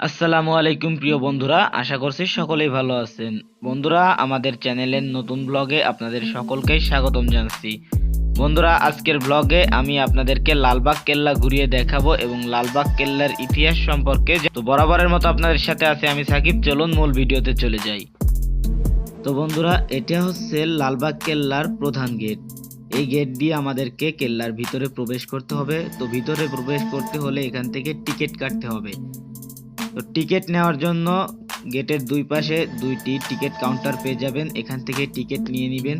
আসসালামু আলাইকুম, প্রিয় বন্ধুরা। আশা করছি সকলেই ভালো আছেন। বন্ধুরা, আমাদের চ্যানেলের নতুন ব্লগে আপনাদের সকলকেই স্বাগতম জানাচ্ছি। বন্ধুরা, আজকের ব্লগে আমি আপনাদেরকে লালবাগ কেল্লা ঘুরিয়ে দেখাবো এবং লালবাগ কেল্লার ইতিহাস সম্পর্কে তো বরাবরের মতো আপনাদের সাথে আছে আমি সাকিব। চলুন মূল ভিডিওতে চলে যাই। তো বন্ধুরা, এটা হচ্ছে লালবাগ কেল্লার প্রধান গেট। এই গেট দিয়ে আমাদেরকে কেল্লার ভিতরে প্রবেশ করতে হবে। তো ভিতরে প্রবেশ করতে হলে এখান থেকে টিকিট কাটতে হবে। তো টিকিট নেওয়ার জন্য গেটের দুই পাশে দুইটি টিকিট কাউন্টার পেয়ে যাবেন। এখান থেকে টিকিট নিয়ে নেবেন।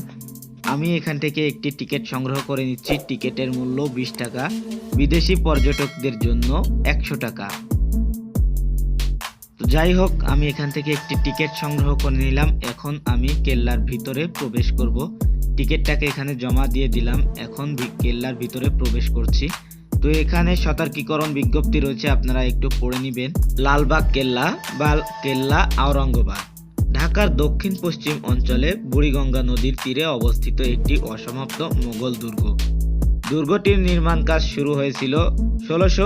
আমি এখান থেকে একটি টিকিট সংগ্রহ করে নিচ্ছি। টিকিটের মূল্য বিশ টাকা। বিদেশি পর্যটকদের জন্য একশো টাকা। তো যাই হোক, আমি এখান থেকে একটি টিকিট সংগ্রহ করে নিলাম। এখন আমি কেল্লার ভিতরে প্রবেশ করব। টিকিটটাকে এখানে জমা দিয়ে দিলাম। এখন কেল্লার ভিতরে প্রবেশ করছি। তো এখানে সতর্কীকরণ বিজ্ঞপ্তি রয়েছে, আপনারা একটু পড়ে নেবেন। লালবাগ, কেল্লা, বা কেল্লা, আওরঙ্গবাদ। ঢাকার দক্ষিণ পশ্চিম অঞ্চলে বুড়িগঙ্গা নদীর তীরে অবস্থিত একটি অসমাপ্ত মোগল দুর্গ। দুর্গটির নির্মাণ কাজ শুরু হয়েছিল ষোলোশো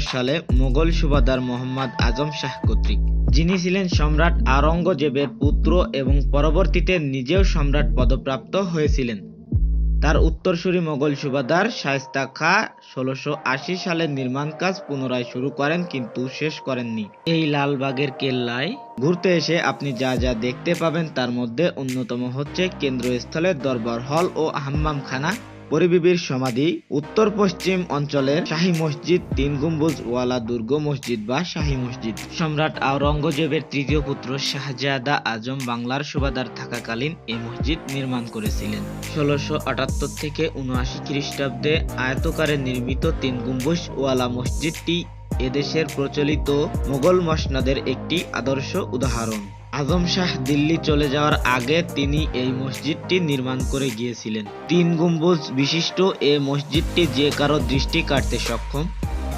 সালে মোগল সুবাদার মোহাম্মদ আজম শাহ কর্তৃক। যিনি ছিলেন সম্রাট আওরঙ্গজেবের পুত্র এবং পরবর্তীতে নিজেও সম্রাট পদপ্রাপ্ত হয়েছিলেন। তার উত্তরসূরি মোগল সুবাদার শায়েস্তা খাঁ ষোলোশো সালের নির্মাণ কাজ পুনরায় শুরু করেন, কিন্তু শেষ করেননি। এই লালবাগের কেল্লায় ঘুরতে এসে আপনি যা যা দেখতে পাবেন তার মধ্যে অন্যতম হচ্ছে কেন্দ্রস্থলের দরবার হল ও হাম্মামখানা। পরিবিবির সমাধি উত্তর পশ্চিম অঞ্চলের শাহী মসজিদ, তিন গম্বুজ ওয়ালা দুর্গ মসজিদ বা শাহী মসজিদ। সম্রাট আওরঙ্গজেবের তৃতীয় পুত্র শাহজাদা আজম বাংলার সুবাদার থাকাকালীন এই মসজিদ নির্মাণ করেছিলেন। ষোলোশো আটাত্তর থেকে উনআশি খ্রিস্টাব্দে আয়তকারে নির্মিত তিন গম্বুজ ওয়ালা মসজিদটি এদেশের প্রচলিত মোগল মসনদের একটি আদর্শ উদাহরণ। আজম শাহ দিল্লি চলে যাওয়ার আগে তিনি এই মসজিদটি নির্মাণ করে গিয়েছিলেন। তিন গম্বুজ বিশিষ্ট এই মসজিদটি যে কারও দৃষ্টি কাটতে সক্ষম,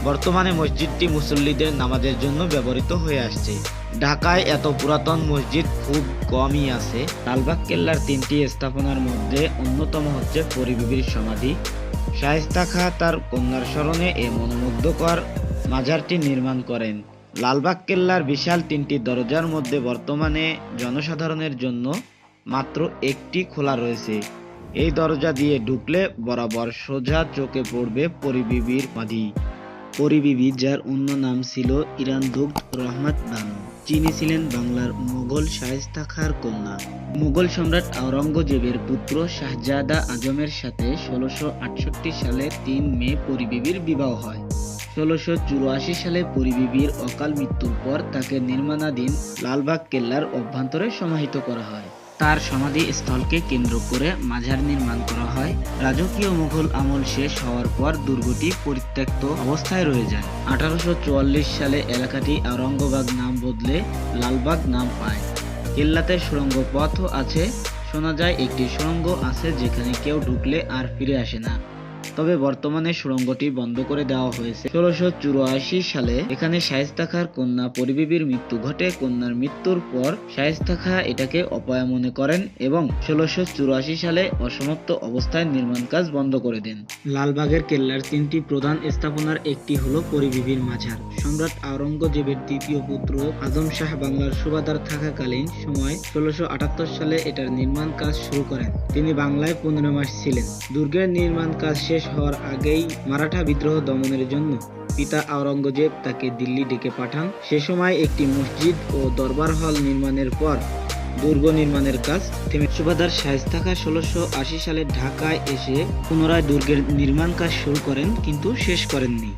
বর্তমানে মসজিদটি মুসল্লিদের নামাজের জন্য ব্যবহৃত হয়ে আসছে। ঢাকায় এত পুরাতন মসজিদ খুব কমই আছে। লালবাগ কেল্লার তিনটি স্থাপনার মধ্যে অন্যতম হচ্ছে পরিবিবির সমাধি। শায়েস্তা খা তার কন্যার স্মরণে এই মনোমুগ্ধকর মাজারটি নির্মাণ করেন। লালবাগ কেল্লার বিশাল তিনটি দরজার মধ্যে বর্তমানে জনসাধারণের জন্য মাত্র একটি খোলা রয়েছে। এই দরজা দিয়ে ঢুকলে বরাবর সোজা চোখে পড়বে পরিবিবির মাধি পরিবিবি, যার অন্য নাম ছিল ইরান দুগ্ধ রহমত বানু। যিনি ছিলেন বাংলার মোগল শায়েস্তা খাঁর কন্যা। মুঘল সম্রাট আওরঙ্গজেবের পুত্র শাহজাদা আজমের সাথে ষোলোশো সালে তিন মে পরিবিবির বিবাহ হয়। ষোলোশো চুরাশি সালে পরিবিবির অকাল মৃত্যুর পর তাকে নির্মাণাধীন লালবাগ কেল্লার অভ্যন্তরে সমাহিত করা হয়। তার সমাধি স্থলকে কেন্দ্র করে মাঝার নির্মাণ করা হয়। রাজকীয় মুঘল আমল শেষ হওয়ার পর দুর্গটি পরিত্যক্ত অবস্থায় রয়ে যায়। আঠারোশো চুয়াল্লিশ সালে এলাকাটি আওরঙ্গবাগ নাম বদলে লালবাগ নাম পায়। কেল্লাতে সুড়ঙ্গ পথও আছে। শোনা যায়, একটি সুড়ঙ্গ আছে যেখানে কেউ ঢুকলে আর ফিরে আসে না। তবে বর্তমানে সুড়ঙ্গটি বন্ধ করে দেওয়া হয়েছে। ষোলোশো সালে এখানে শায়েস্তা খাঁর কন্যা পরিবিবির মৃত্যু ঘটে। কন্যার মৃত্যুর পর শায়েস্তা খাঁ এটাকে অপয়া মনে করেন এবং ষোলোশো সালে অসমাপ্ত অবস্থায় নির্মাণ কাজ বন্ধ করে দেন। লালবাগের কেল্লার তিনটি প্রধান স্থাপনার একটি হল পরিবিবির মাঝার। সম্রাট আওরঙ্গজেবের তৃতীয় পুত্র আজম শাহ বাংলার সুবাদার থাকাকালীন সময় ষোলোশো সালে এটার নির্মাণ কাজ শুরু করেন। তিনি বাংলায় পনেরো মাস ছিলেন। দুর্গের নির্মাণ কাজ শেষ হওয়ার আগেই মারাঠা বিদ্রোহ দমনের জন্য পিতা আওরঙ্গজেব তাকে দিল্লি ডেকে পাঠান। সে সময় একটি মসজিদ ও দরবার হল নির্মাণের পর দুর্গ নির্মাণের কাজ থেমে সুবাদার শায়েস্তা খাঁ ষোলোশো আশি সালে ঢাকায় এসে পুনরায় দুর্গের নির্মাণ কাজ শুরু করেন, কিন্তু শেষ করেননি।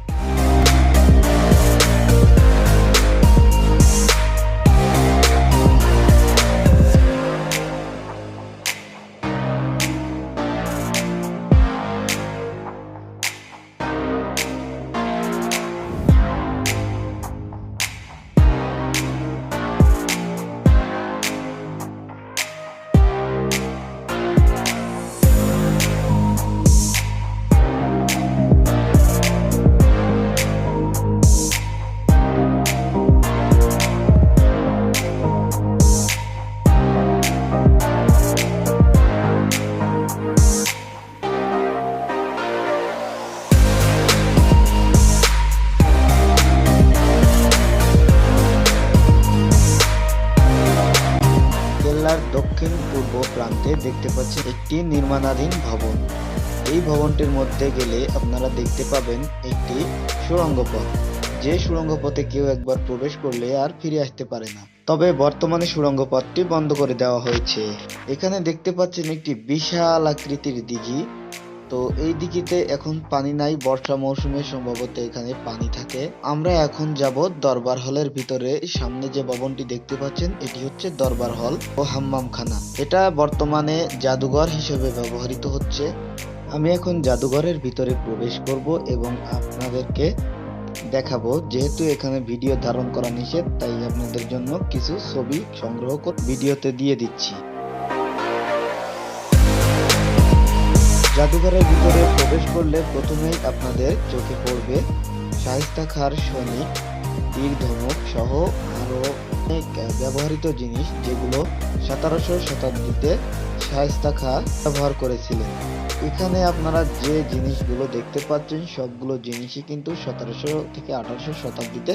দক্ষিণ পূর্ব প্রান্তে দেখতে পাচ্ছেন একটি নির্মাণাধীন ভবন। এই ভবনটির মধ্যে গেলে আপনারা দেখতে পাবেন একটি সুড়ঙ্গ পথ। যে সুড়ঙ্গ পথে কেউ একবার প্রবেশ করলে আর ফিরে আসতে পারে না। তবে বর্তমানে সুড়ঙ্গ পথটি বন্ধ করে দেওয়া হয়েছে। এখানে দেখতে পাচ্ছেন একটি বিশাল আকৃতির দিঘি। তো এই দিঘিতে এখন পানি নাই, বর্ষা মৌসুমে সম্ভবত এখানে পানি থাকে। আমরা এখন যাব দরবার হলের ভিতরে। সামনে যে ভবনটি দেখতে পাচ্ছেন, এটি হচ্ছে দরবার হল ও হাম্মামখানা। এটা বর্তমানে জাদুঘর হিসেবে ব্যবহৃত হচ্ছে। আমি এখন জাদুঘরের ভিতরে প্রবেশ করব এবং আপনাদেরকে দেখাবো। যেহেতু এখানে ভিডিও ধারণ করা নিষেধ, তাই আপনাদের জন্য কিছু ছবি সংগ্রহ করে ভিডিওতে দিয়ে দিচ্ছি। জাদুঘরের ভিতরে প্রবেশ করলে প্রথমেই আপনাদের চোখে পড়বে শাহিস্তা খার সৈনিক, তীর ধনুক সহ আরও অনেক ব্যবহৃত জিনিস যেগুলো সতেরোশো শতাব্দীতে শাহিস্তা খা ব্যবহার করেছিলেন। এখানে আপনারা যে জিনিসগুলো দেখতে পাচ্ছেন, সবগুলো জিনিসই কিন্তু সতেরোশো থেকে আঠারোশো শতাব্দীতে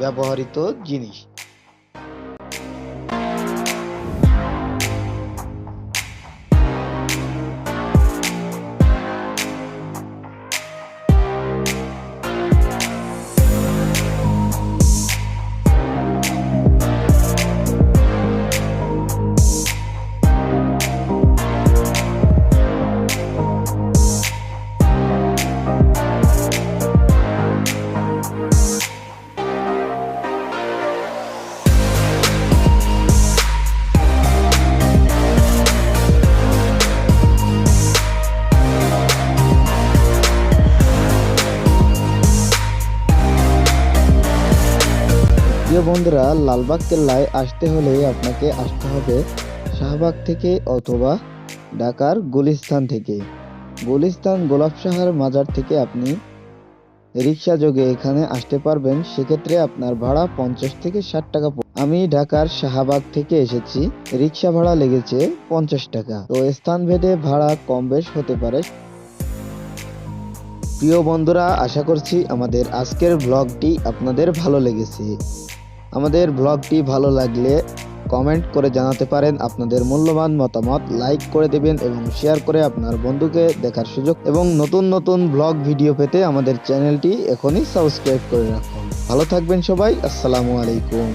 ব্যবহৃত জিনিস। বন্ধুরা, লালবাগ কেল্লায় আসতে হলে আপনাকে আসতে হবে শাহবাগ থেকে অথবা ঢাকার গুলিস্তান থেকে। গুলিস্তান গোলাপ সাহার মাজার থেকে আপনি রিক্সা যোগে এখানে আসতে পারবেন। সেক্ষেত্রে আপনার ভাড়া পঞ্চাশ থেকে ষাট টাকা। আমি ঢাকার শাহবাগ থেকে এসেছি। রিক্সা ভাড়া লেগেছে পঞ্চাশ টাকা। তো স্থান ভেদে ভাড়া কম বেশ হতে পারে। প্রিয় বন্ধুরা, আশা করছি আমাদের আজকের ব্লগটি আপনাদের ভালো লেগেছে। আমাদের ব্লগটি ভালো লাগলে কমেন্ট করে জানাতে পারেন। আপনাদের মূল্যবান মতামত লাইক করে দেবেন এবং শেয়ার করে আপনার বন্ধুকে দেখার সুযোগ এবং নতুন নতুন ব্লগ ভিডিও পেতে আমাদের চ্যানেলটি এখনই সাবস্ক্রাইব করে রাখুন। ভালো থাকবেন সবাই, আসসালামু আলাইকুম।